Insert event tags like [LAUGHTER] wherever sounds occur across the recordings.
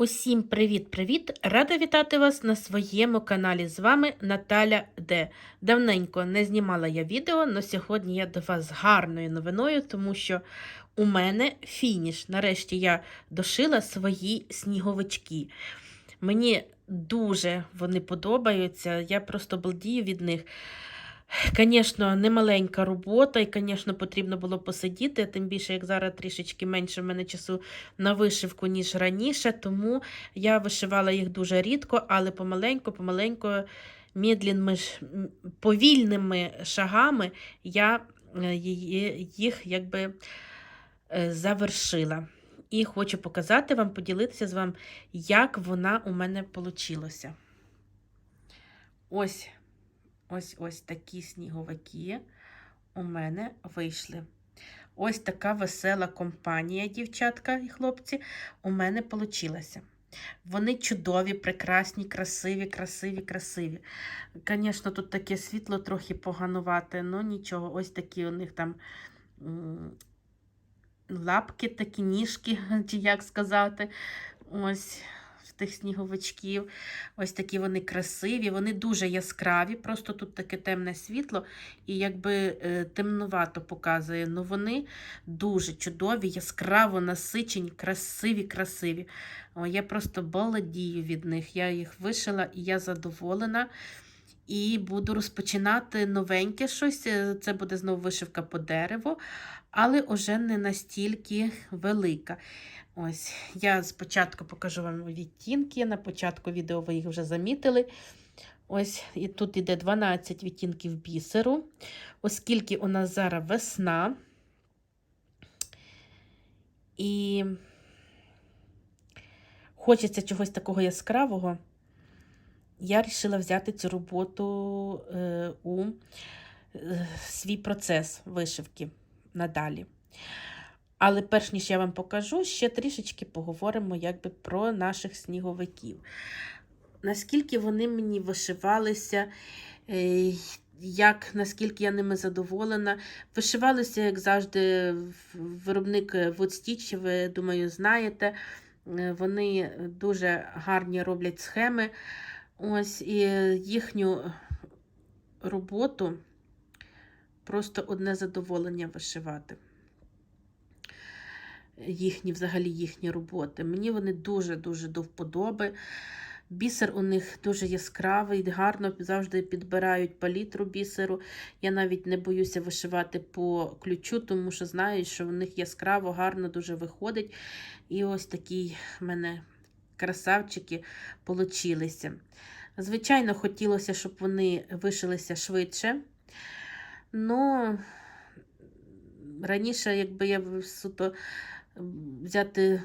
Усім привіт-привіт! Рада вітати вас на своєму каналі. З вами Наталя Д. Давненько не знімала я відео, але сьогодні я до вас з гарною новиною, тому що у мене фініш. Нарешті я дошила свої сніговички. Мені дуже вони подобаються, я просто балдію від них. Звісно, немаленька робота, і, звісно, потрібно було посидіти, тим більше, як зараз трішечки менше в мене часу на вишивку, ніж раніше, тому я вишивала їх дуже рідко, але помаленьку, помаленьку, медленними, повільними шагами я е, їх якби е, завершила. І хочу показати вам, поділитися з вами, як вона у мене вийшла. Ось Ось ось такі сніговики у мене вийшли. Ось така весела компанія, дівчатка і хлопці, у мене вийшла. Вони чудові, прекрасні, красиві, красиві, красиві. Звісно, тут таке світло трохи поганувати, але нічого, ось такі у них там лапки, такі ніжки, [LAUGHS] чи як сказати. Ось тих сніговичків. Ось такі вони красиві, вони дуже яскраві, просто тут таке темне світло і якби е, темнувато показує. Ну вони дуже чудові, яскраво насичені, красиві, красиві. О, я просто баладію від них. Я їх вишила і я задоволена. І буду розпочинати новеньке щось. Е, Це буде знову вишивка по дереву, але вже не настільки велика. Ось, я спочатку покажу вам відтінки. На початку відео ви їх вже замітили. Ось, і тут іде 12 відтінків бісеру, оскільки у нас зараз весна. І хочеться чогось такого яскравого, я вирішила взяти цю роботу е, у е, свій процес вишивки надалі. Але перш ніж я вам покажу, ще трішечки поговоримо якби про наших сніговиків. Наскільки вони мені вишивалися, е, як, наскільки я ними задоволена. Вишивалися, як завжди, виробник Woodstitch, ви, думаю, знаєте. Е, Вони дуже гарні роблять схеми. Ось і їхню роботу просто одне задоволення вишивати їхні, взагалі їхні роботи. Мені вони дуже-дуже до вподоби. Бісер у них дуже яскравий, гарно завжди підбирають палітру бісеру. Я навіть не боюся вишивати по ключу, тому що знаю, що в них яскраво, гарно дуже виходить. І ось такі в мене красавчики получилися. Звичайно, хотілося, щоб вони вишилися швидше. Но раніше, якби я суто взяти,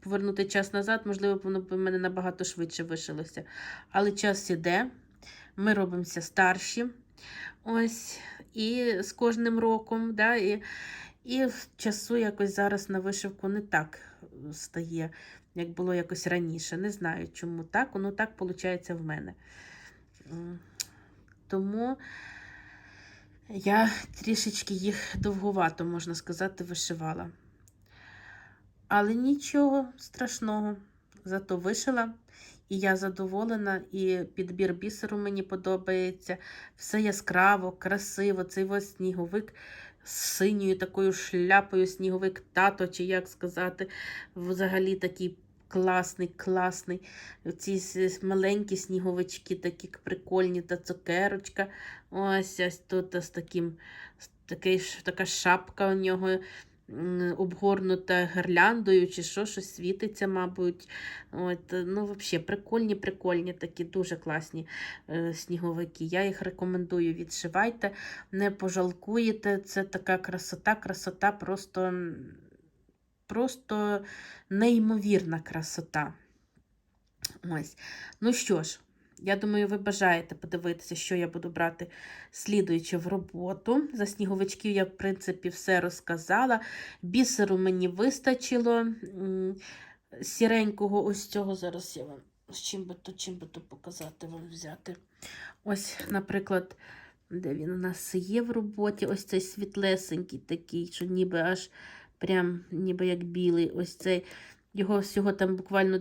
повернути час назад, можливо, воно б в мене набагато швидше вишилося. Але час іде, ми робимося старші. Ось, і з кожним роком, да, і, і часу якось зараз на вишивку не так стає, як було якось раніше. Не знаю, чому так, воно так виходить в мене. Тому я трішечки їх довгувато, можна сказати, вишивала. Але нічого страшного, зато вишила. І я задоволена, і підбір бісеру мені подобається. Все яскраво, красиво. Цей ось сніговик з синьою такою шляпою, сніговик тато, чи як сказати, взагалі такий класний, класний. Ці маленькі сніговички, такі прикольні та цукерочка. Ось ось тут з таким, такий, така шапка у нього обгорнута гирляндою, чи що, щось світиться, мабуть. От, ну, взагалі, прикольні, прикольні, такі дуже класні е, сніговики. Я їх рекомендую, відшивайте, не пожалкуєте. Це така красота, красота, просто, просто неймовірна красота. Ось. Ну що ж, я думаю, ви бажаєте подивитися, що я буду брати слідуючи в роботу. За сніговичків я, в принципі, все розказала. Бісеру мені вистачило. Сіренького ось цього зараз я вам з чим би то, чим би то показати вам взяти. Ось, наприклад, де він у нас є в роботі, ось цей світлесенький такий, що ніби аж прям ніби як білий. Ось цей Його всього там буквально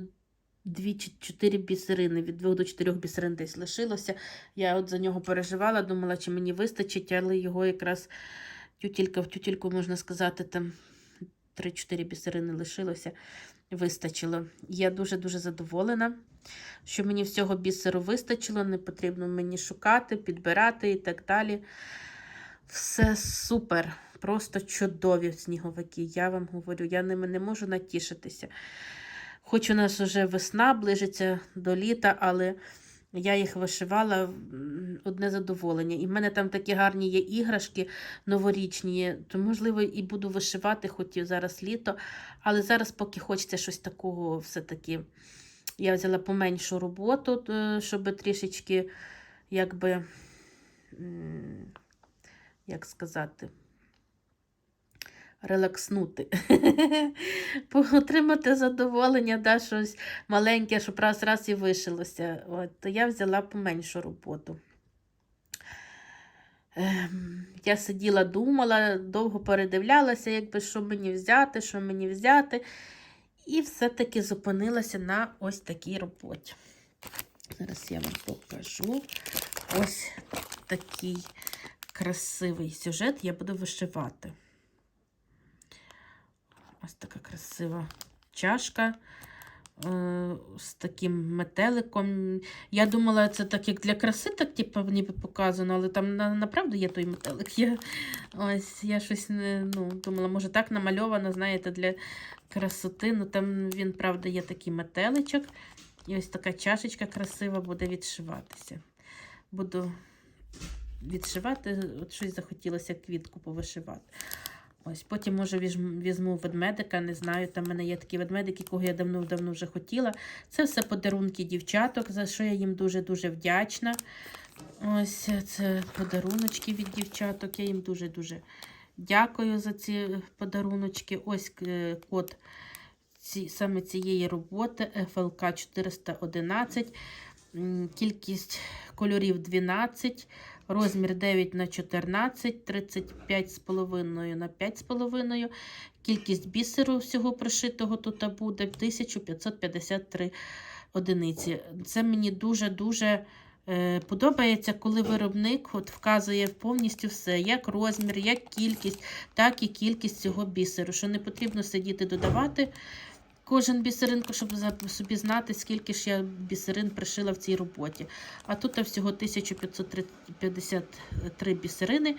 дві чи чотири бісерини, від двох до чотирьох бісерин десь лишилося. Я от за нього переживала, думала, чи мені вистачить, але його якраз тютілька в тютільку, можна сказати, там 3-4 бісерини лишилося, вистачило. Я дуже-дуже задоволена, що мені всього бісеру вистачило, не потрібно мені шукати, підбирати і так далі. Все супер, просто чудові сніговики. Я вам говорю, я ними не можу натішитися. Хоч у нас вже весна ближиться до літа, але я їх вишивала одне задоволення. І в мене там такі гарні є іграшки новорічні, то, можливо, і буду вишивати, хоч і зараз літо. Але зараз, поки хочеться щось такого, все-таки я взяла поменшу роботу, щоб трішечки, якби, як сказати, релакснути, [LAUGHS] отримати задоволення, да, щось маленьке, щоб раз-раз і вишилося. От, то я взяла поменшу роботу. Ем, Я сиділа, думала, довго передивлялася, якби, що мені взяти, що мені взяти. І все-таки зупинилася на ось такій роботі. Зараз я вам покажу. Ось такий красивий сюжет я буду вишивати. Ось така красива чашка е, з таким метеликом. Я думала, це так як для краси, так типу, ніби показано, але там на, направду є той метелик. Я, ось, я щось не ну, думала, може так намальовано, знаєте, для красоти. Ну там він, правда, є такий метеличок. І ось така чашечка красива буде відшиватися. Буду відшивати, от щось захотілося квітку повишивати. Ось, Потім, може, візьму, ведмедика, не знаю, там в мене є такі ведмедики, якого я давно-давно вже хотіла. Це все подарунки дівчаток, за що я їм дуже-дуже вдячна. Ось це подаруночки від дівчаток. Я їм дуже-дуже дякую за ці подаруночки. Ось е, код ці, саме цієї роботи FLK 411. Кількість кольорів 12, розмір 9 на 14, 35,5 на 5,5. Кількість бісеру всього пришитого тут буде 1553 одиниці. Це мені дуже-дуже е, подобається, коли виробник от вказує повністю все, як розмір, як кількість, так і кількість цього бісеру. Що не потрібно сидіти додавати кожен бісеринку, щоб собі знати, скільки ж я бісерин пришила в цій роботі. А тут всього 1553 бісерини.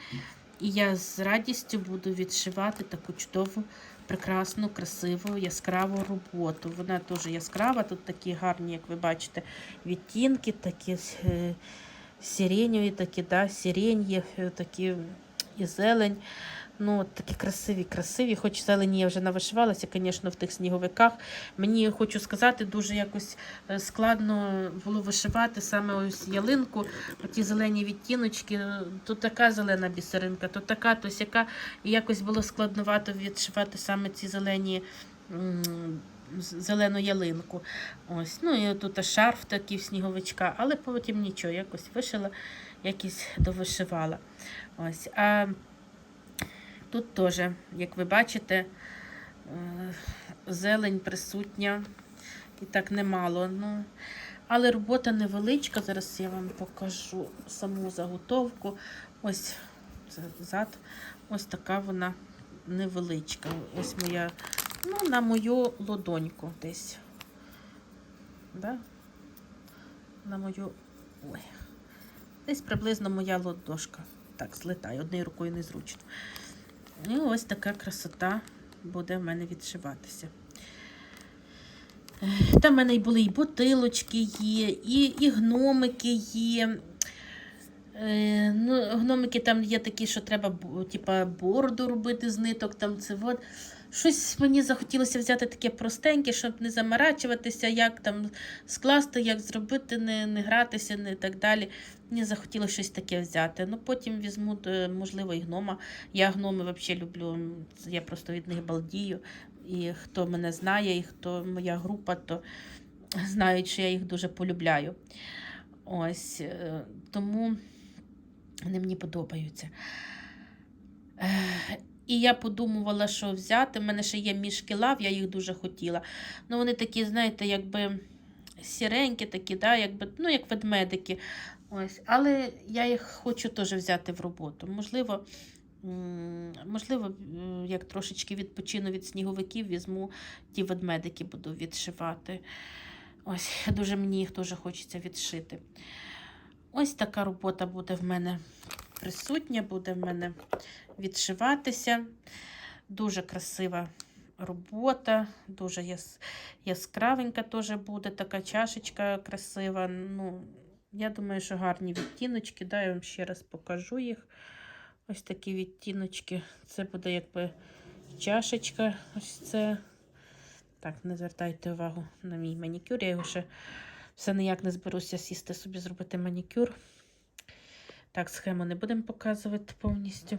І я з радістю буду відшивати таку чудову, прекрасну, красиву, яскраву роботу. Вона теж яскрава, тут такі гарні, як ви бачите, відтінки, такі е, сиреневі, такі, да, сирень е, такі і зелень. Ну, такі красиві, красиві. Хоч зелені я вже навишивалася, звісно, в тих сніговиках. Мені хочу сказати, дуже якось е, складно було вишивати саме ось ялинку, оті зелені відтіночки. Тут така зелена бісеринка, то така, то сяка. І якось було складновато відшивати саме ці зелені. Зелену ялинку. Ось. Ну і тут шарф такий в сніговичка, але потім нічого, якось вишила, якось довишивала. Ось. А Тут теж, як ви бачите, е, зелень присутня і так немало. Ну, але робота невеличка. Зараз я вам покажу саму заготовку. Ось зад. Ось така вона невеличка. Ось моя, ну, на мою ладоньку десь. Да? На мою. Ой. Десь приблизно моя ладошка. Так, злетає, однією рукою незручно. І ось така красота буде в мене відшиватися. Там в мене і були і бутилочки є, і, і гномики є. Е, ну, Гномики там є такі, що треба типа, бороду робити з ниток. Там це от. Щось мені захотілося взяти таке простеньке, щоб не заморачуватися, як там скласти, як зробити, не, не гратися, не так далі. Мені захотілося щось таке взяти. Ну, потім візьму, е, можливо, і гнома. Я гноми взагалі люблю, я просто від них балдію. І хто мене знає, і хто моя група, то знають, що я їх дуже полюбляю. Ось е, тому вони мені подобаються. Е, І я подумувала, що взяти. У мене ще є мішки лав, я їх дуже хотіла. Ну, вони такі, знаєте, якби сіренькі, такі, да, якби, ну, як ведмедики. Ось. Але я їх хочу теж взяти в роботу. Можливо, можливо, як трошечки відпочину від сніговиків, візьму ті ведмедики, буду відшивати. Ось, [LAUGHS] дуже мені їх теж хочеться відшити. Ось така робота буде в мене присутня, буде в мене відшиватися. Дуже красива робота, дуже яс, яскравенька теж буде, така чашечка красива. Ну, я думаю, що гарні відтіночки. Да, я вам ще раз покажу їх. Ось такі відтіночки. Це буде якби чашечка. Ось це. Так, не звертайте увагу на мій манікюр. Я його ще все ніяк не зберуся сісти собі зробити манікюр. Так, схему не будемо показувати повністю.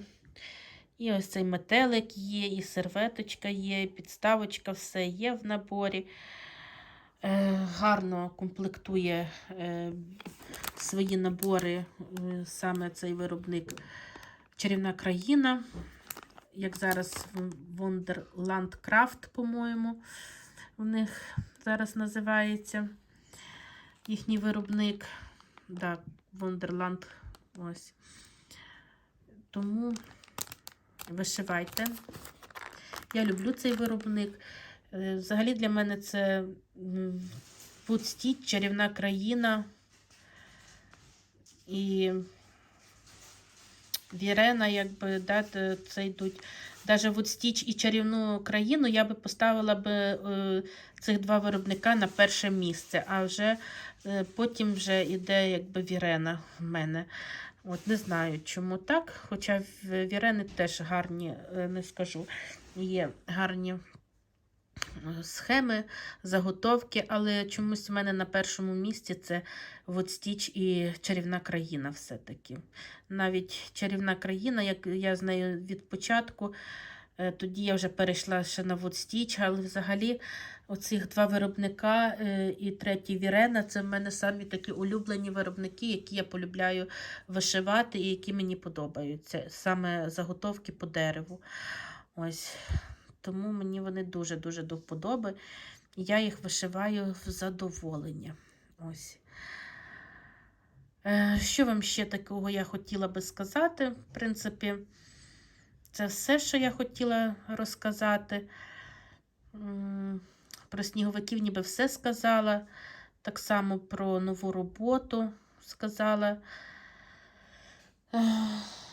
І ось цей метелик є, і серветочка є, і підставочка, все є в наборі. Е, гарно комплектує е, свої набори е, саме цей виробник Чарівна країна. Як зараз Wonderland Craft, по-моєму, у них зараз називається їхній виробник. Да, Wonderland. Ось. Тому вишивайте. Я люблю цей виробник. Е, Взагалі для мене це Woodstitch, чарівна країна. І Вірена, якби, да, це йдуть. Даже Woodstitch і чарівну країну я би поставила би е, цих два виробника на перше місце, а вже е, потім вже йде якби Вірена в мене. От Не знаю, чому так. Хоча в Вірени теж гарні, е, не скажу, є гарні е, схеми, заготовки, але чомусь в мене на першому місці це Woodstitch і чарівна країна все-таки. Навіть чарівна країна, як я з нею від початку, тоді я вже перейшла ще на Woodstitch, але взагалі оцих два виробника е, і третій Вірена це в мене самі такі улюблені виробники, які я полюбляю вишивати і які мені подобаються. Саме заготовки по дереву. Ось. Тому мені вони дуже-дуже до вподоби. Я їх вишиваю в задоволення. Ось. Е, Що вам ще такого я хотіла би сказати? В принципі, це все, що я хотіла розказати. Про сніговиків ніби все сказала. Так само про нову роботу сказала.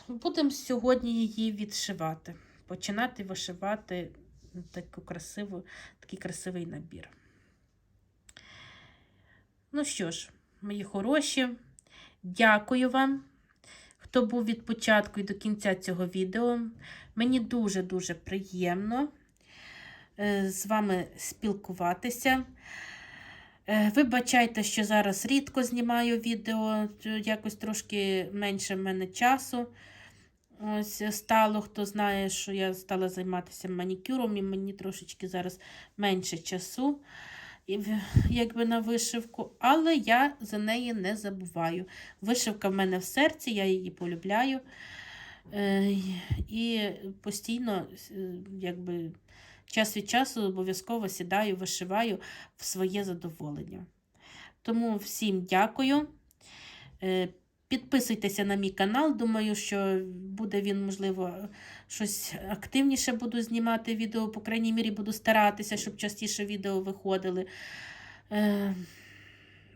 Будемо сьогодні її відшивати. Починати вишивати таку красиву, такий красивий набір. Ну що ж, мої хороші, дякую вам, хто був від початку і до кінця цього відео. Мені дуже-дуже приємно е, з вами спілкуватися. Е, Вибачайте, що зараз рідко знімаю відео, якось трошки менше в мене часу. Ось стало, хто знає, що я стала займатися манікюром, і мені трошечки зараз менше часу, якби на вишивку, але я за неї не забуваю. Вишивка в мене в серці, я її полюбляю. Е, І постійно, е, якби час від часу обов'язково сідаю, вишиваю в своє задоволення. Тому всім дякую. Підписуйтеся на мій канал. Думаю, що буде він, можливо, щось активніше буду знімати відео. По крайній мірі, буду старатися, щоб частіше відео виходили. Е,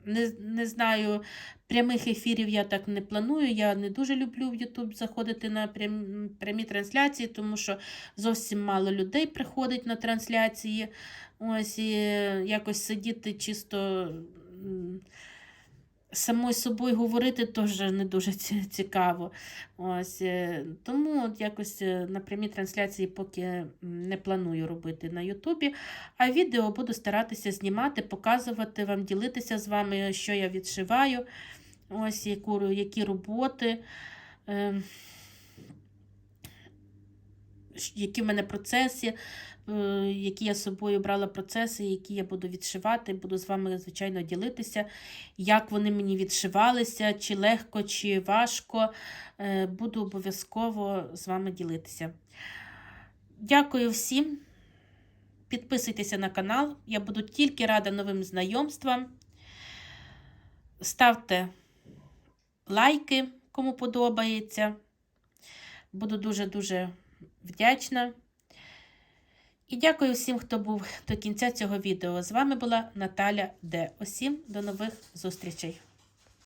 Не, не знаю, прямих ефірів я так не планую. Я не дуже люблю в YouTube заходити на прям, прямі трансляції, тому що зовсім мало людей приходить на трансляції. Ось і якось сидіти чисто. Самою собою говорити теж не дуже [LAUGHS] цікаво. Ось, е, тому от якось е, на прямі трансляції поки не планую робити на Ютубі. А відео буду старатися знімати, показувати вам, ділитися з вами, що я відшиваю, ось яку, які роботи. Е, які в мене процеси, які я з собою брала процеси, які я буду відшивати. Буду з вами, звичайно, ділитися, як вони мені відшивалися, чи легко, чи важко. Е, Буду обов'язково з вами ділитися. Дякую всім. Підписуйтеся на канал. Я буду тільки рада новим знайомствам. Ставте лайки, кому подобається. Буду дуже-дуже вдячна. І дякую всім, хто був до кінця цього відео. З вами була Наталя Де. Усім до нових зустрічей!